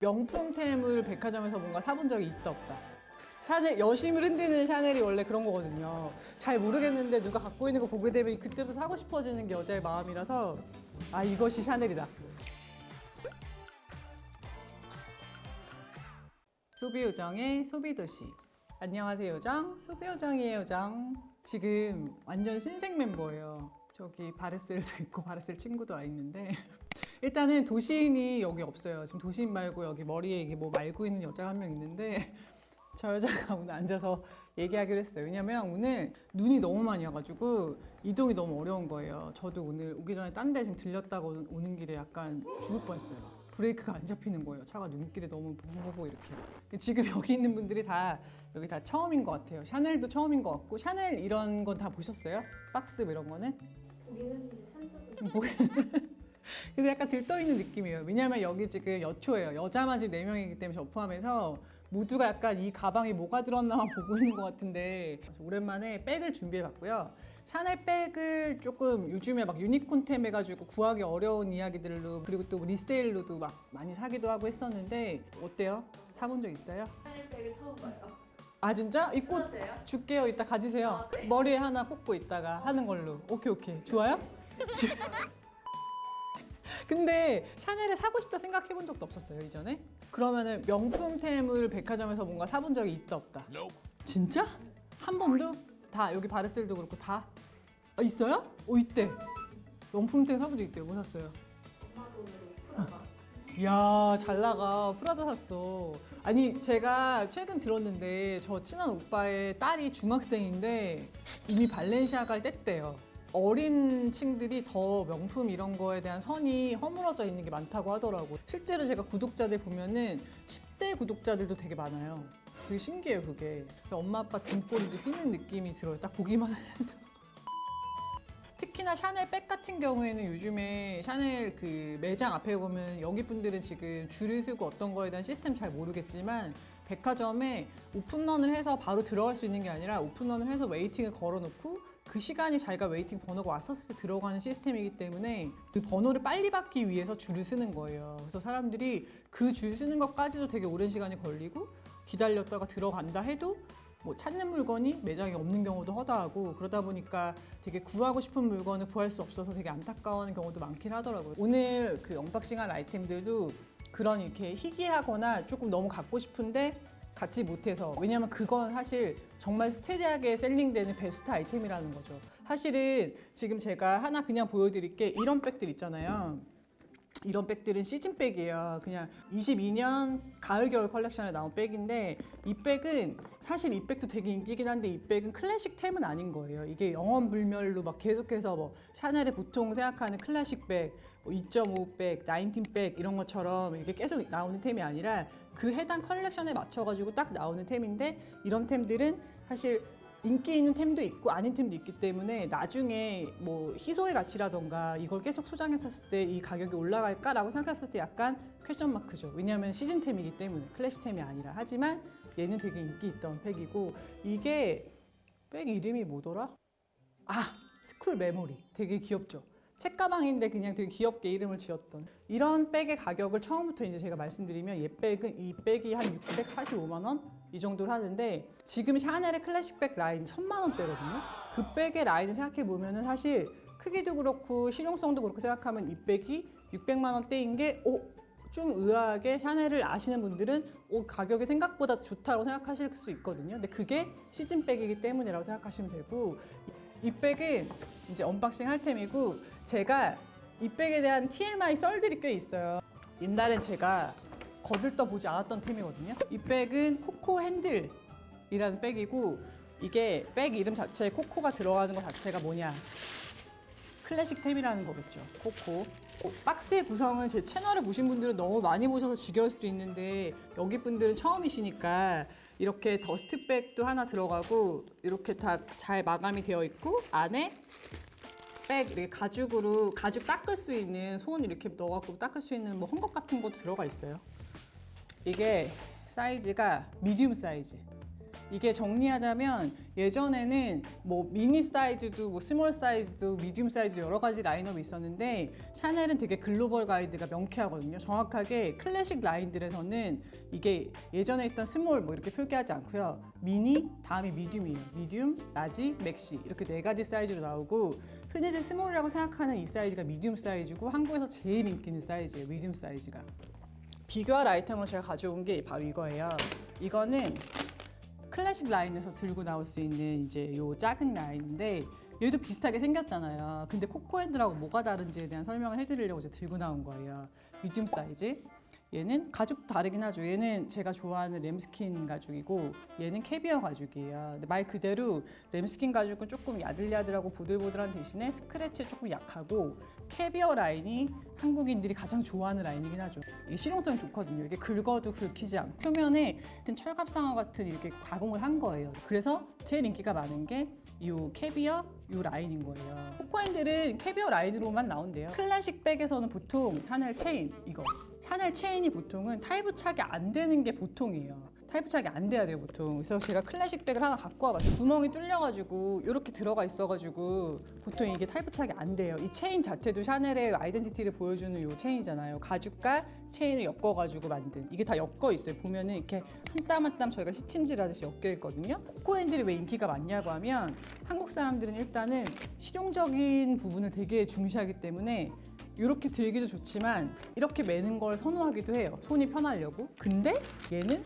명품템을 백화점에서 뭔가 사본 적이 있다 없다. 샤넬 여심을 흔드는 샤넬이 원래 그런 거거든요. 잘 모르겠는데 누가 갖고 있는 거 보게 되면 그때부터 사고 싶어지는 게 여자의 마음이라서 아 이것이 샤넬이다. 소비 요정의 소비 도시. 안녕하세요, 요정. 소비 요정이에요, 요정. 지금 완전 신생 멤버예요. 저기 바르셀도 있고 바르셀 친구도 와 있는데 일단은 도시인이 여기 없어요. 지금 도시인 말고 여기 머리에 이게 뭐 말고 있는 여자가 한 명 있는데 저 여자가 오늘 앉아서 얘기하기로 했어요. 왜냐면 오늘 눈이 너무 많이 와가지고 이동이 너무 어려운 거예요. 저도 오늘 오기 전에 딴 데 지금 들렸다가 오는, 길에 약간 죽을 뻔했어요. 브레이크가 안 잡히는 거예요. 차가 눈길에 너무 보고 이렇게. 지금 여기 있는 분들이 다 여기 다 처음인 것 같아요. 샤넬도 처음인 것 같고 샤넬 이런 건 다 보셨어요? 박스 뭐 이런 거는? 보기는 산 적은 뭐 그래서 약간 들떠있는 느낌이에요. 왜냐면 여기 지금 여초예요. 여자만 지금 4명이기 때문에 저 포함해서 모두가 약간 이 가방에 뭐가 들었나만 보고 있는 것 같은데 오랜만에 백을 준비해봤고요. 샤넬 백을 조금 요즘에 막 유니콘템 해가지고 구하기 어려운 이야기들로 그리고 또 리세일로도 막 많이 사기도 하고 했었는데 어때요? 사본 적 있어요? 하늘백을 처음 봐요. 아 진짜? 입고 써도 돼요? 줄게요. 이따 가지세요. 아, 네. 머리에 하나 꽂고 있다가 하는 걸로. 오케이 오케이. 좋아요? 근데 샤넬을 사고 싶다 생각해 본 적도 없었어요 이전에. 그러면은 명품템을 백화점에서 뭔가 사본 적이 있다 없다. 진짜? 한 번도? 다 여기 바르셀도 그렇고 다 아, 있어요? 어 있대. 명품템 사본 적 있대요. 뭐 샀어요? 이야 잘 나가 프라다 샀어 아니 제가 최근 들었는데 저 친한 오빠의 딸이 중학생인데 이미 발렌시아가를 뗐대요 어린 층들이 더 명품 이런 거에 대한 선이 허물어져 있는 게 많다고 하더라고. 실제로 제가 구독자들 보면은 10대 구독자들도 되게 많아요. 되게 신기해요 그게. 엄마 아빠 등골이 좀 휘는 느낌이 들어요. 딱 보기만 해도. 특히나 샤넬 백 같은 경우에는 요즘에 샤넬 그 매장 앞에 보면 여기 분들은 지금 줄을 서고 어떤 거에 대한 시스템 잘 모르겠지만 백화점에 오픈런을 해서 바로 들어갈 수 있는 게 아니라 오픈런을 해서 웨이팅을 걸어놓고 그 시간이 자기가 웨이팅 번호가 왔었을 때 들어가는 시스템이기 때문에 그 번호를 빨리 받기 위해서 줄을 쓰는 거예요. 그래서 사람들이 그 줄 쓰는 것까지도 되게 오랜 시간이 걸리고 기다렸다가 들어간다 해도 뭐 찾는 물건이 매장에 없는 경우도 허다하고 그러다 보니까 되게 구하고 싶은 물건을 구할 수 없어서 되게 안타까워하는 경우도 많긴 하더라고요. 오늘 그 언박싱할 아이템들도 그런 이렇게 희귀하거나 조금 너무 갖고 싶은데 갖지 못해서 왜냐면 그건 사실 정말 스테디하게 셀링되는 베스트 아이템이라는 거죠. 사실은 지금 제가 하나 그냥 보여드릴 게 이런 백들 있잖아요. 이런 백들은 시즌 백이에요. 그냥 22년 가을 겨울 컬렉션에 나온 백인데 이 백은 사실 이 백도 되게 인기긴 한데 이 백은 클래식 템은 아닌 거예요. 이게 영원 불멸로 막 계속해서 뭐 샤넬의 보통 생각하는 클래식 백, 뭐 2.5 백, 19백 이런 것처럼 이게 계속 나오는 템이 아니라 그 해당 컬렉션에 맞춰 가지고 딱 나오는 템인데 이런 템들은 사실 인기 있는 템도 있고 아닌 템도 있기 때문에 나중에 뭐 희소의 가치라던가 이걸 계속 소장했었을 때 이 가격이 올라갈까라고 생각했을 때 약간 퀘션 마크죠. 왜냐하면 시즌템이기 때문에 클래식템이 아니라 하지만 얘는 되게 인기 있던 팩이고 이게 백 이름이 뭐더라? 아 스쿨 메모리 되게 귀엽죠. 책가방인데 그냥 되게 귀엽게 이름을 지었던 이런 백의 가격을 처음부터 이제 제가 말씀드리면 얘 백은 이 백이 한 645만 원 이 정도를 하는데 지금 샤넬의 클래식 백 라인 1000만 원대거든요. 그 백의 라인을 생각해 보면은 사실 크기도 그렇고 실용성도 그렇고 생각하면 이 백이 600만 원대인 게 오, 좀 의아하게 샤넬을 아시는 분들은 오, 가격이 생각보다 좋다고 생각하실 수 있거든요. 근데 그게 시즌 백이기 때문이라고 생각하시면 되고 이 백은 이제 언박싱 할 템이고 제가 이 백에 대한 TMI 썰들이 꽤 있어요. 옛날엔 제가 거들떠 보지 않았던 템이거든요. 이 백은 코코 핸들이라는 백이고 이게 백 이름 자체에 코코가 들어가는 것 자체가 뭐냐 클래식 템이라는 거겠죠. 코코. 어, 박스의 구성은 제 채널을 보신 분들은 너무 많이 보셔서 지겨울 수도 있는데 여기 분들은 처음이시니까 이렇게 더스트백도 하나 들어가고 이렇게 다 잘 마감이 되어 있고 안에 백 이렇게 가죽으로 가죽 닦을 수 있는 손 이렇게 넣어갖고 닦을 수 있는 뭐 헝겊 같은 거 들어가 있어요. 이게 사이즈가 미디움 사이즈. 이게 정리하자면 예전에는 뭐 미니 사이즈도 뭐 스몰 사이즈도 미디움 사이즈도 여러 가지 라인업이 있었는데 샤넬은 되게 글로벌 가이드가 명쾌하거든요. 정확하게 클래식 라인들에서는 이게 예전에 있던 스몰 뭐 이렇게 표기하지 않고요. 미니 다음이 미디움이에요. 미디움, 라지, 맥시 이렇게 네 가지 사이즈로 나오고 흔히들 스몰이라고 생각하는 이 사이즈가 미디움 사이즈고 한국에서 제일 인기 있는 사이즈예요. 미디움 사이즈가. 비교할 아이템으로 제가 가져온 게 바로 이거예요. 이거는 클래식 라인에서 들고 나올 수 있는 이제 요 작은 라인인데 얘도 비슷하게 생겼잖아요. 근데 코코핸드라고 뭐가 다른지에 대한 설명을 해드리려고 제가 들고 나온 거예요. 미디움 사이즈. 얘는 가죽 다르긴 하죠. 얘는 제가 좋아하는 램스킨 가죽이고 얘는 캐비어 가죽이에요. 근데 말 그대로 램스킨 가죽은 조금 야들야들하고 보들보들한 대신에 스크래치 조금 약하고 캐비어 라인이 한국인들이 가장 좋아하는 라인이긴 하죠. 이게 실용성이 좋거든요. 이게 긁어도 긁히지 않고 표면에 같은 철갑상어 같은 이렇게 가공을 한 거예요. 그래서 제일 인기가 많은 게 이 캐비어 이 라인인 거예요. 코코핸들은 캐비어 라인으로만 나온대요. 클래식 백에서는 보통 샤넬 체인 이거 샤넬 체인이 보통은 타이부착이 안 되는 게 보통이에요. 타이부착이 안 돼야 돼요 보통. 그래서 제가 클래식 백을 하나 갖고 와봤어요. 구멍이 뚫려가지고 이렇게 들어가 있어가지고 보통 이게 타이부착이 안 돼요. 이 체인 자체도 샤넬의 아이덴티티를 보여주는 이 체인이잖아요. 가죽과 체인을 엮어가지고 만든 이게 다 엮어 있어요. 보면은 이렇게 한 땀 한 땀 저희가 시침질 하듯이 엮여 있거든요. 코코 핸들이 왜 인기가 많냐고 하면 한국 사람들은 일단은 실용적인 부분을 되게 중시하기 때문에 이렇게 들기도 좋지만 이렇게 매는 걸 선호하기도 해요. 손이 편하려고. 근데 얘는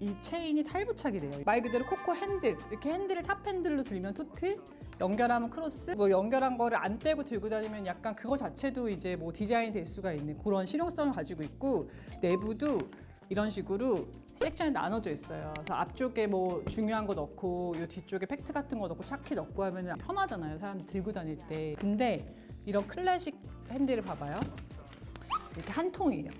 이 체인이 탈부착이래요. 말 그대로 코코 핸들 이렇게 핸들을 탑 핸들로 들면 토트 연결하면 크로스 뭐 연결한 거를 안 떼고 들고 다니면 약간 그거 자체도 이제 뭐 디자인이 될 수가 있는 그런 실용성을 가지고 있고 내부도 이런 식으로 섹션이 나눠져 있어요. 그래서 앞쪽에 뭐 중요한 거 넣고 이 뒤쪽에 팩트 같은 거 넣고 차키 넣고 하면 편하잖아요. 사람들 들고 다닐 때. 근데 이런 클래식 핸들을 봐봐요. 이렇게 한 통이에요.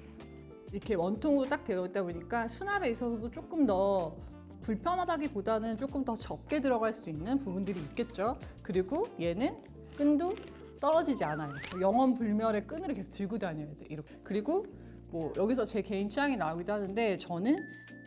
이렇게 원통으로 딱 되어 있다 보니까 수납에 있어서도 조금 더 불편하다기보다는 조금 더 적게 들어갈 수 있는 부분들이 있겠죠. 그리고 얘는 끈도 떨어지지 않아요. 영원 불멸의 끈을 계속 들고 다녀야 돼. 이렇게. 그리고 뭐 여기서 제 개인 취향이 나오기도 하는데 저는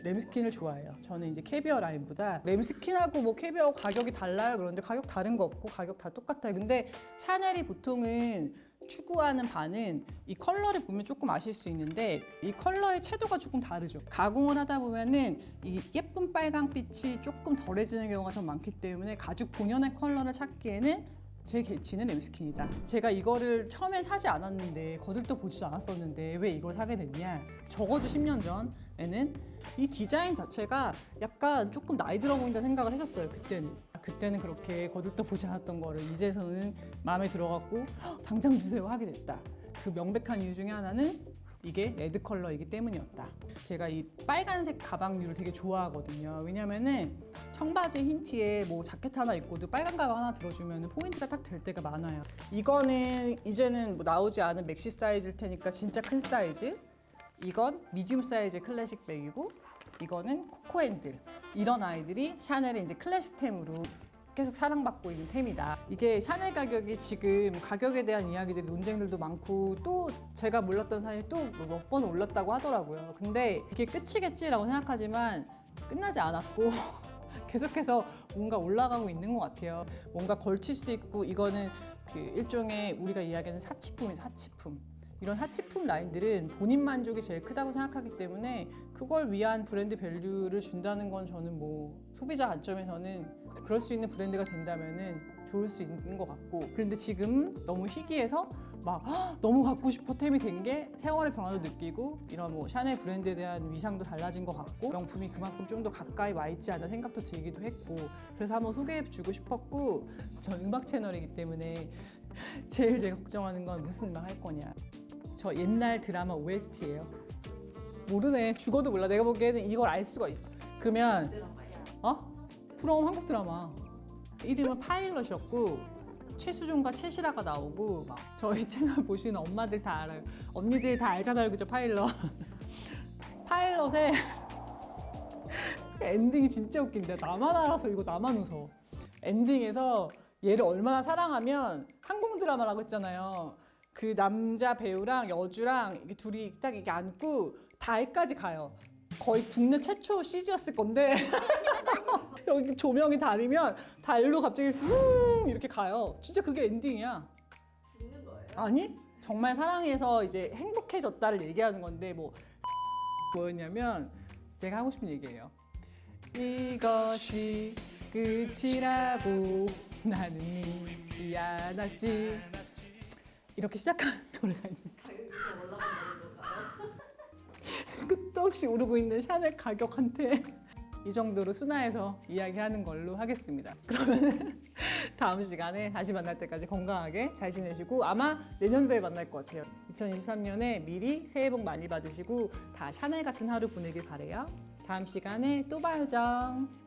램스킨을 좋아해요. 저는 이제 캐비어 라인보다 램스킨하고 뭐 캐비어 가격이 달라요. 그런데 가격 다른 거 없고 가격 다 똑같아요. 근데 샤넬이 보통은 추구하는 바는 이 컬러를 보면 조금 아실 수 있는데 이 컬러의 채도가 조금 다르죠. 가공을 하다 보면은 이 예쁜 빨강빛이 조금 덜해지는 경우가 좀 많기 때문에 가죽 본연의 컬러를 찾기에는 제 개치는 램스킨이다. 제가 이거를 처음엔 사지 않았는데 거들떠 보지도 않았었는데 왜 이걸 사게 됐냐? 적어도 10년 전에는 이 디자인 자체가 약간 조금 나이 들어 보인다 생각을 했었어요. 그때는. 그때는 그렇게 거들떠 보지 않았던 거를 이제서는 마음에 들어갖고 "헉, 당장 주세요 하게 됐다. 그 명백한 이유 중에 하나는 이게 레드 컬러이기 때문이었다. 제가 이 빨간색 가방류를 되게 좋아하거든요. 왜냐면은 청바지 흰 티에 뭐 자켓 하나 입고도 빨간 가방 하나 들어주면 포인트가 딱 될 때가 많아요. 이거는 이제는 뭐 나오지 않은 맥시 사이즈일 테니까 진짜 큰 사이즈. 이건 미디움 사이즈의 클래식 백이고 이거는 코코핸들. 이런 아이들이 샤넬의 이제 클래식템으로 계속 사랑받고 있는 템이다. 이게 샤넬 가격이 지금 가격에 대한 이야기들이 논쟁들도 많고 또 제가 몰랐던 사이에 또 몇 번 올랐다고 하더라고요. 근데 이게 끝이겠지라고 생각하지만 끝나지 않았고 계속해서 뭔가 올라가고 있는 것 같아요. 뭔가 걸칠 수 있고 이거는 그 일종의 우리가 이야기하는 사치품이죠, 사치품. 이런 사치품 라인들은 본인 만족이 제일 크다고 생각하기 때문에 그걸 위한 브랜드 밸류를 준다는 건 저는 뭐 소비자 관점에서는 그럴 수 있는 브랜드가 된다면은 좋을 수 있는 것 같고. 그런데 지금 너무 희귀해서 막 "헉, 너무 갖고 싶어 템이 된 게 세월의 변화도 느끼고 이런 뭐 샤넬 브랜드에 대한 위상도 달라진 것 같고 명품이 그만큼 좀 더 가까이 와 있지 않은 생각도 들기도 했고. 그래서 한번 소개해 주고 싶었고 전 음악 채널이기 때문에 제일 제가 걱정하는 건 무슨 음악 할 거냐 저 옛날 드라마 OST예요 모르네 죽어도 몰라 내가 보기에는 이걸 알 수가 있어 그러면. 어? 그럼 한국 드라마. 이름은 파일럿이었고 최수종과 최시라가 나오고 막 저희 채널 보시는 엄마들 다 알아요. 언니들 다 알잖아요, 그죠? 파일럿. 파일럿의 그 엔딩이 진짜 웃긴데 나만 알아서 이거 나만 웃어. 엔딩에서 얘를 얼마나 사랑하면 항공 드라마라고 했잖아요. 그 남자 배우랑 여주랑 이게 둘이 딱 이게 안고 달까지 가요. 거의 국내 최초 CG였을 건데 여기 조명이 다르면 달로 갑자기 후 이렇게 가요. 진짜 그게 엔딩이야. 죽는 거예요? 아니 정말 사랑해서 이제 행복해졌다를 얘기하는 건데 뭐 뭐였냐면 제가 하고 싶은 얘기예요. 이것이 끝이라고 나는 믿지 않았지. 이렇게 시작하는 노래가 올라간다는 건가요? 끝도 없이 오르고 있는 샤넬 가격한테 이 정도로 순화해서 이야기하는 걸로 하겠습니다. 그러면 다음 시간에 다시 만날 때까지 건강하게 잘 지내시고 아마 내년도에 만날 것 같아요. 2023년에 미리 새해 복 많이 받으시고 다 샤넬 같은 하루 보내길 바래요. 다음 시간에 또 봐요, 정.